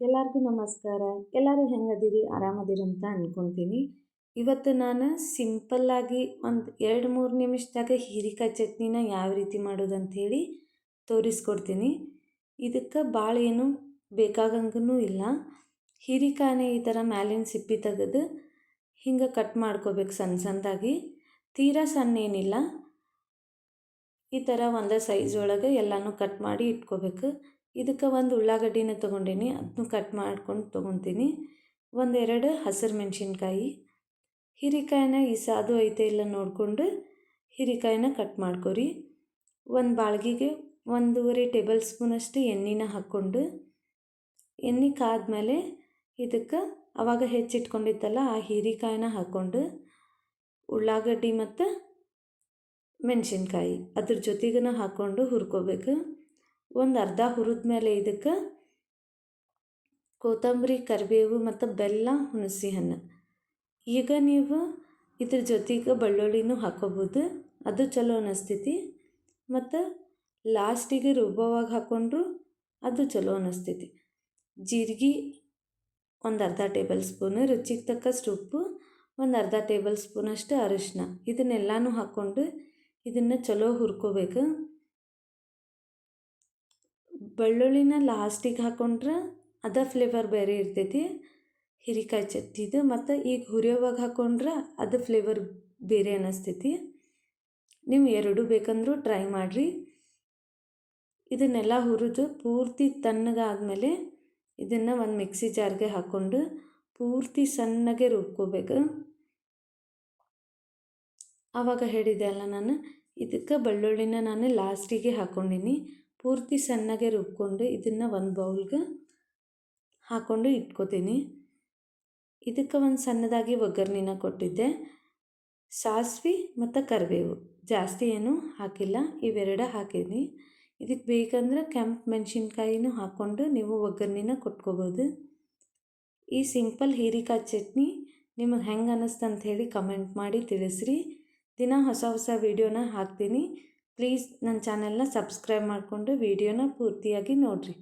ಎಲ್ಲರಿಗೂ ನಮಸ್ಕಾರ. ಎಲ್ಲರೂ ಹೆಂಗದಿರಿ? ಆರಾಮದಿರಿ ಅಂತ ಅಂದ್ಕೊತೀನಿ ಇವತ್ತು ನಾನು ಸಿಂಪಲ್ಲಾಗಿ ಒಂದು ಎರಡು ಮೂರು ನಿಮಿಷದಾಗ ಹೀರಿಕಾಯಿ ಚಟ್ನಿನ ಯಾವ ರೀತಿ ಮಾಡೋದು ಅಂಥೇಳಿ ತೋರಿಸ್ಕೊಡ್ತೀನಿ. ಇದಕ್ಕೆ ಭಾಳ ಏನು ಬೇಕಾಗಂಗೂ ಇಲ್ಲ. ಹೀರಿಕಾಯಿನ ಈ ಥರ ಮ್ಯಾಲಿನ ಸಿಪ್ಪಿ ತೆಗೆದು ಹಿಂಗೆ ಕಟ್ ಮಾಡ್ಕೋಬೇಕು ಸಣ್ಣ ಸಣ್ಣದಾಗಿ ತೀರಾ ಸಣ್ಣ ಏನಿಲ್ಲ. ಈ ಥರ ಒಂದೇ ಸೈಜ್ ಒಳಗೆ ಎಲ್ಲನೂ ಕಟ್ ಮಾಡಿ ಇಟ್ಕೋಬೇಕು. ಇದಕ್ಕೆ ಒಂದು ಉಳ್ಳಾಗಡ್ಡಿನ ತೊಗೊಂಡೀನಿ ಅದನ್ನು ಕಟ್ ಮಾಡ್ಕೊಂಡು ತೊಗೊತೀನಿ. ಒಂದೆರಡು ಹಸಿರು ಮೆಣಸಿನ್ಕಾಯಿ. ಹೀರಿಕಾಯಿನ ಈ ಸಾದು ಐತೆ ಇಲ್ಲ ನೋಡಿಕೊಂಡು ಹೀರಿಕಾಯಿನ ಕಟ್ ಮಾಡ್ಕೊರಿ. ಒಂದು ಬಾಳ್ಗಿಗೆ ಒಂದೂವರೆ ಟೇಬಲ್ ಸ್ಪೂನಷ್ಟು ಎಣ್ಣೆನ ಹಾಕ್ಕೊಂಡು, ಎಣ್ಣೆ ಕಾದ್ಮೇಲೆ ಇದಕ್ಕೆ ಅವಾಗ ಹೆಚ್ಚಿಟ್ಕೊಂಡಿತ್ತಲ್ಲ ಆ ಹೀರಿಕಾಯಿನ ಹಾಕ್ಕೊಂಡು ಉಳ್ಳಾಗಡ್ಡಿ ಮತ್ತು ಮೆಣಸಿನ್ಕಾಯಿ. ಅದ್ರ ಜೊತೆಗೂ ಹಾಕ್ಕೊಂಡು ಹುರ್ಕೋಬೇಕು. ಒಂದು ಅರ್ಧ ಹುರಿದ ಮೇಲೆ ಇದಕ್ಕೆ ಕೊತ್ತಂಬರಿ, ಕರಿಬೇವು ಮತ್ತು ಬೆಲ್ಲ ಹುಣಸೆ ಹಣ್ಣು. ಈಗ ನೀವು ಇದ್ರ ಜೊತೆಗೆ ಬೆಳ್ಳುಳ್ಳಿನೂ ಹಾಕೋಬೋದು. ಅದು ಚಲೋ ಅನ್ನಿಸ್ತೈತಿ ಮತ್ತು ಲಾಸ್ಟಿಗೆ ರುಬ್ಬವಾಗಿ ಹಾಕ್ಕೊಂಡ್ರು ಅದು ಚಲೋ ಅನ್ನಿಸ್ತೈತಿ ಜೀರಿಗೆ ಒಂದು ಅರ್ಧ ಟೇಬಲ್ ಸ್ಪೂನು, ರುಚಿಗೆ ತಕ್ಕಷ್ಟು ಉಪ್ಪು, ಒಂದು ಅರ್ಧ ಟೇಬಲ್ ಸ್ಪೂನಷ್ಟು ಅರಿಶಿನ. ಇದನ್ನೆಲ್ಲನೂ ಹಾಕ್ಕೊಂಡು ಇದನ್ನು ಚಲೋ ಹುರ್ಕೋಬೇಕು. ಬೆಳ್ಳುಳ್ಳಿನ ಲಾಸ್ಟಿಗೆ ಹಾಕ್ಕೊಂಡ್ರೆ ಅದ ಫ್ಲೇವರ್ ಬೇರೆ ಇರ್ತೈತಿ. ಹೀರಿಕಾಯಿ ಚಟ್ನಿದು ಮತ್ತು ಈಗ ಹುರಿಯೋವಾಗ ಹಾಕ್ಕೊಂಡ್ರೆ ಅದು ಫ್ಲೇವರ್ ಬೇರೆ ಅನ್ನಿಸ್ತೈತಿ ನೀವು ಎರಡೂ ಬೇಕಂದ್ರೂ ಟ್ರೈ ಮಾಡಿರಿ. ಇದನ್ನೆಲ್ಲ ಹುರಿದು ಪೂರ್ತಿ ತಣ್ಣಗಾದಮೇಲೆ ಇದನ್ನು ಒಂದು ಮಿಕ್ಸಿ ಜಾರ್ಗೆ ಹಾಕ್ಕೊಂಡು ಪೂರ್ತಿ ಸಣ್ಣಗೆ ರುಬ್ಕೋಬೇಕು. ಆವಾಗ ಹೇಳಿದೆ ಅಲ್ಲ ನಾನು, ಇದಕ್ಕೆ ಬೆಳ್ಳುಳ್ಳಿನ ನಾನು ಲಾಸ್ಟಿಗೆ ಹಾಕ್ಕೊಂಡೀನಿ ಪೂರ್ತಿ ಸಣ್ಣಗೆ ರುಬ್ಕೊಂಡು ಇದನ್ನು ಒಂದು ಬೌಲ್ಗೆ ಹಾಕ್ಕೊಂಡು ಇಟ್ಕೋತೀನಿ. ಇದಕ್ಕೆ ಒಂದು ಸಣ್ಣದಾಗಿ ಒಗ್ಗರಣಿನ ಕೊಟ್ಟಿದ್ದೆ. ಸಾಸಿವೆ ಮತ್ತು ಕರಿಬೇವು ಜಾಸ್ತಿ ಏನೂ ಹಾಕಿಲ್ಲ, ಇವೆರಡ ಹಾಕಿದ್ದೀನಿ ಇದಕ್ಕೆ ಬೇಕಂದ್ರೆ ಕೆಂಪು ಮೆಣಸಿನ್ಕಾಯಿನೂ ಹಾಕ್ಕೊಂಡು ನೀವು ಒಗ್ಗರಣಿನ ಕೊಟ್ಕೋಬೋದು. ಈ ಸಿಂಪಲ್ ಹೀರಿಕಾಯಿ ಚಟ್ನಿ ನಿಮಗೆ ಹೆಂಗೆ ಅನ್ನಿಸ್ತು ಅಂತ ಹೇಳಿ ಕಮೆಂಟ್ ಮಾಡಿ ತಿಳಿಸ್ರಿ. ದಿನ ಹೊಸ ಹೊಸ ವೀಡಿಯೋನ ಹಾಕ್ತೀನಿ. ಪ್ಲೀಸ್ ನನ್ನ ಚಾನಲ್ನ ಸಬ್ಸ್ಕ್ರೈಬ್ ಮಾಡಿಕೊಂಡು ವೀಡಿಯೋನ ಪೂರ್ತಿಯಾಗಿ ನೋಡಿರಿ.